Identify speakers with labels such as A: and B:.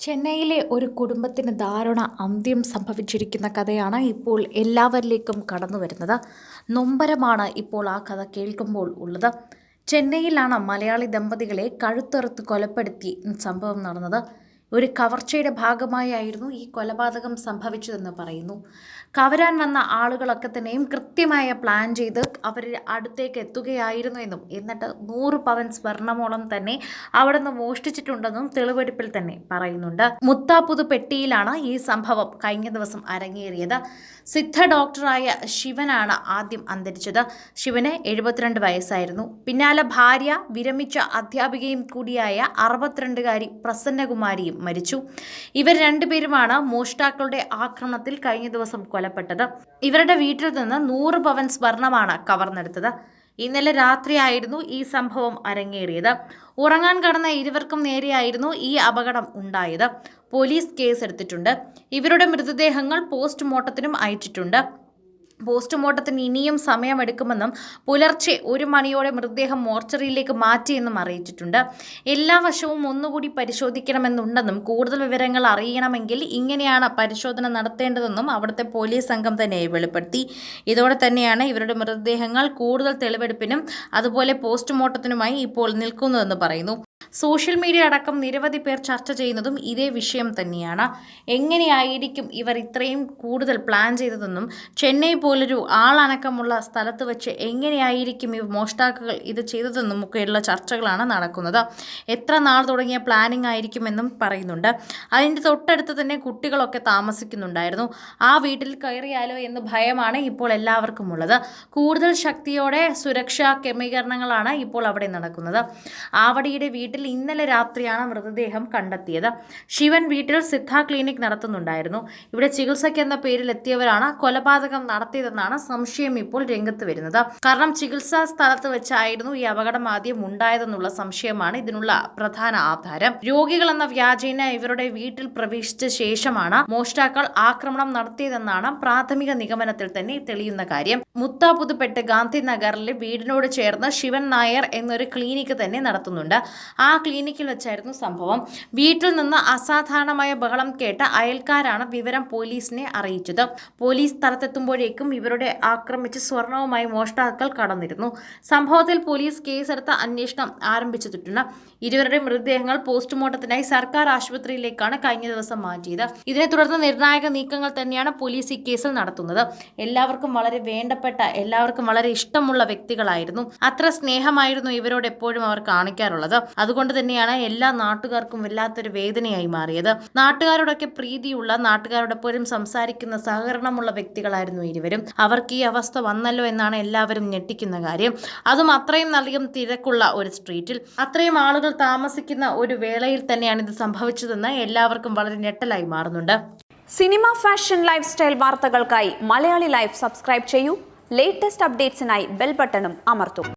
A: ചെന്നൈയിലെ ഒരു കുടുംബത്തിന് ദാരുണ അന്ത്യം സംഭവിച്ചിരിക്കുന്ന കഥയാണ് ഇപ്പോൾ എല്ലാവരിലേക്കും കടന്നു വരുന്നത്. നൊമ്പരമാണ് ഇപ്പോൾ ആ കഥ കേൾക്കുമ്പോൾ ഉള്ളത്. ചെന്നൈയിലാണ് മലയാളി ദമ്പതികളെ കഴുത്തറുത്ത് കൊലപ്പെടുത്തി സംഭവം നടന്നത്. ഒരു കവർച്ചയുടെ ഭാഗമായായിരുന്നു ഈ കൊലപാതകം സംഭവിച്ചതെന്ന് പറയുന്നു. കവരാൻ വന്ന ആളുകളൊക്കെ തന്നെയും കൃത്യമായ പ്ലാൻ ചെയ്ത് അവർ അടുത്തേക്ക് എത്തുകയായിരുന്നു എന്നും എന്നിട്ട് നൂറ് പവൻ സ്വർണമോളം തന്നെ അവിടെ നിന്ന് മോഷ്ടിച്ചിട്ടുണ്ടെന്നും തെളിവെടുപ്പിൽ തന്നെ പറയുന്നുണ്ട്. മുത്താപ്പുതു പെട്ടിയിലാണ് ഈ സംഭവം കഴിഞ്ഞ ദിവസം അരങ്ങേറിയത്. സിദ്ധ ഡോക്ടറായ ശിവനാണ് ആദ്യം അന്തരിച്ചത്. ശിവന് എഴുപത്തിരണ്ട് വയസ്സായിരുന്നു. പിന്നാലെ ഭാര്യ വിരമിച്ച അധ്യാപികയും കൂടിയായ അറുപത്തിരണ്ടുകാരി പ്രസന്നകുമാരിയും മരിച്ചു. ഇവർ രണ്ടുപേരുമാണ് മോഷ്ടാക്കളുടെ ആക്രമണത്തിൽ കഴിഞ്ഞ ദിവസം കൊലപ്പെട്ടത് ഇവരുടെ വീട്ടിൽ നിന്ന് നൂറ് പവൻ സ്വർണമാണ് കവർന്നെടുത്തത്. ഇന്നലെ രാത്രിയായിരുന്നു ഈ സംഭവം അരങ്ങേറിയത്. ഉറങ്ങാൻ കടന്ന ഇരുവർക്കും നേരെയായിരുന്നു ഈ അപകടം ഉണ്ടായത്. പോലീസ് കേസെടുത്തിട്ടുണ്ട്. ഇവരുടെ മൃതദേഹങ്ങൾ പോസ്റ്റ്മോർട്ടത്തിനും അയച്ചിട്ടുണ്ട്. പോസ്റ്റ്മോർട്ടത്തിന് ഇനിയും സമയമെടുക്കുമെന്നും പുലർച്ചെ ഒരു മണിയോടെ മൃതദേഹം മോർച്ചറിയിലേക്ക് മാറ്റിയെന്നും അറിയിച്ചിട്ടുണ്ട്. എല്ലാ വശവും ഒന്നുകൂടി പരിശോധിക്കണമെന്നുണ്ടെന്നും കൂടുതൽ വിവരങ്ങൾ അറിയണമെങ്കിൽ ഇങ്ങനെയാണ് പരിശോധന നടത്തേണ്ടതെന്നും അവിടുത്തെ പോലീസ് സംഘം തന്നെ വെളിപ്പെടുത്തി. ഇതോടെ തന്നെയാണ് ഇവരുടെ മൃതദേഹങ്ങൾ കൂടുതൽ തെളിവെടുപ്പിനും അതുപോലെ പോസ്റ്റ്മോർട്ടത്തിനുമായി ഇപ്പോൾ നിൽക്കുന്നതെന്ന് പറയുന്നു. സോഷ്യൽ മീഡിയ അടക്കം നിരവധി പേർ ചർച്ച ചെയ്യുന്നതും ഇതേ വിഷയം തന്നെയാണ്. എങ്ങനെയായിരിക്കും ഇവർ ഇത്രയും കൂടുതൽ പ്ലാൻ ചെയ്തതെന്നും ചെന്നൈ പോലൊരു ആളനക്കമുള്ള സ്ഥലത്ത് വെച്ച് എങ്ങനെയായിരിക്കും ഈ മോഷ്ടാക്കുകൾ ഇത് ചെയ്തതെന്നും ഒക്കെയുള്ള ചർച്ചകളാണ് നടക്കുന്നത്. എത്ര നാൾ തുടങ്ങിയ പ്ലാനിംഗ് ആയിരിക്കുമെന്നും പറയുന്നുണ്ട്. അതിന്റെ തൊട്ടടുത്ത് തന്നെ കുട്ടികളൊക്കെ താമസിക്കുന്നുണ്ടായിരുന്നു. ആ വീട്ടിൽ കയറിയാലോ എന്ന് ഭയമാണ് ഇപ്പോൾ എല്ലാവർക്കും ഉള്ളത്. കൂടുതൽ ശക്തിയോടെ സുരക്ഷാ ക്രമീകരണങ്ങളാണ് ഇപ്പോൾ അവിടെ നടക്കുന്നത്. ആവടിയുടെ വീട്ടിൽ ഇന്നലെ രാത്രിയാണ് മൃതദേഹം കണ്ടെത്തിയത്. ശിവൻ വീട്ടിൽ സിദ്ധ ക്ലിനിക് നടത്തുന്നുണ്ടായിരുന്നു. ഇവിടെ ചികിത്സയ്ക്ക് എന്ന പേരിൽ എത്തിയവരാണ് കൊലപാതകം നടത്തിയതെന്നാണ് സംശയം ഇപ്പോൾ രംഗത്ത് വരുന്നത്. കാരണം ചികിത്സാ സ്ഥലത്ത് വെച്ചായിരുന്നു ഈ അപകടം ആദ്യം ഉണ്ടായതെന്നുള്ള സംശയമാണ് ഇതിനുള്ള പ്രധാന ആധാരം. രോഗികൾ എന്ന വ്യാജേന ഇവരുടെ വീട്ടിൽ പ്രവേശിച്ച ശേഷമാണ് മോഷ്ടാക്കൾ ആക്രമണം നടത്തിയതെന്നാണ് പ്രാഥമിക നിഗമനത്തിൽ തന്നെ തെളിയുന്ന കാര്യം. മുത്താപുതുപ്പെട്ട് ഗാന്ധിനഗറിലെ വീടിനോട് ചേർന്ന് ശിവൻ നായർ എന്നൊരു ക്ലിനിക്ക് തന്നെ നടത്തുന്നുണ്ട്. ആ ക്ലിനിക്കിൽ വെച്ചായിരുന്നു സംഭവം. വീട്ടിൽ നിന്ന് അസാധാരണമായ ബഹളം കേട്ട അയൽക്കാരാണ് വിവരം പോലീസിനെ അറിയിച്ചത്. പോലീസ് സ്ഥലത്തെത്തുമ്പോഴേക്കും ഇവരുടെ ആക്രമിച്ച് സ്വർണവുമായി മോഷ്ടാക്കൾ കടന്നിരുന്നു. സംഭവത്തിൽ പോലീസ് കേസെടുത്ത അന്വേഷണം ആരംഭിച്ചിട്ടുണ്ട് ഇരുവരുടെ മൃതദേഹങ്ങൾ പോസ്റ്റ്മോർട്ടത്തിനായി സർക്കാർ ആശുപത്രിയിലേക്കാണ് കഴിഞ്ഞ ദിവസം മാറ്റിയത്. ഇതിനെ തുടർന്ന് നിർണായക നീക്കങ്ങൾ തന്നെയാണ് പോലീസ് ഈ കേസിൽ നടത്തുന്നത്. എല്ലാവർക്കും വളരെ വേണ്ടപ്പെട്ട എല്ലാവർക്കും വളരെ ഇഷ്ടമുള്ള വ്യക്തികളായിരുന്നു. അത്ര സ്നേഹമായിരുന്നു ഇവരോട് എപ്പോഴും അവർ കാണിക്കാറുള്ളത്. അതുകൊണ്ട് തന്നെയാണ് എല്ലാ നാട്ടുകാർക്കും വല്ലാത്തൊരു വേദനയായി മാറിയത്. നാട്ടുകാരോടൊക്കെ പ്രീതിയുള്ള നാട്ടുകാരോടൊപ്പം സംസാരിക്കുന്ന സഹകരണമുള്ള വ്യക്തികളായിരുന്നു ഇരുവരും. അവർക്ക് ഈ അവസ്ഥ വന്നല്ലോ എന്നാണ് എല്ലാവരും ഞെട്ടിക്കുന്ന കാര്യം. അതും അത്രയും അധികം തിരക്കുള്ള ഒരു സ്ട്രീറ്റിൽ. അത്രയും ആളുകൾ താമസിക്കുന്ന ഒരു വേളയിൽ തന്നെയാണ് ഇത് സംഭവിച്ചതെന്ന് എല്ലാവർക്കും വളരെ ഞെട്ടലായി മാറുന്നുണ്ട്.
B: സിനിമ ഫാഷൻ ലൈഫ് സ്റ്റൈൽ വാർത്തകൾക്കായി മലയാളി ലൈഫ് സബ്സ്ക്രൈബ് ചെയ്യൂ. ലേറ്റസ്റ്റ് അപ്ഡേറ്റ്സിനായി ബെൽ ബട്ടണും അമർത്തും.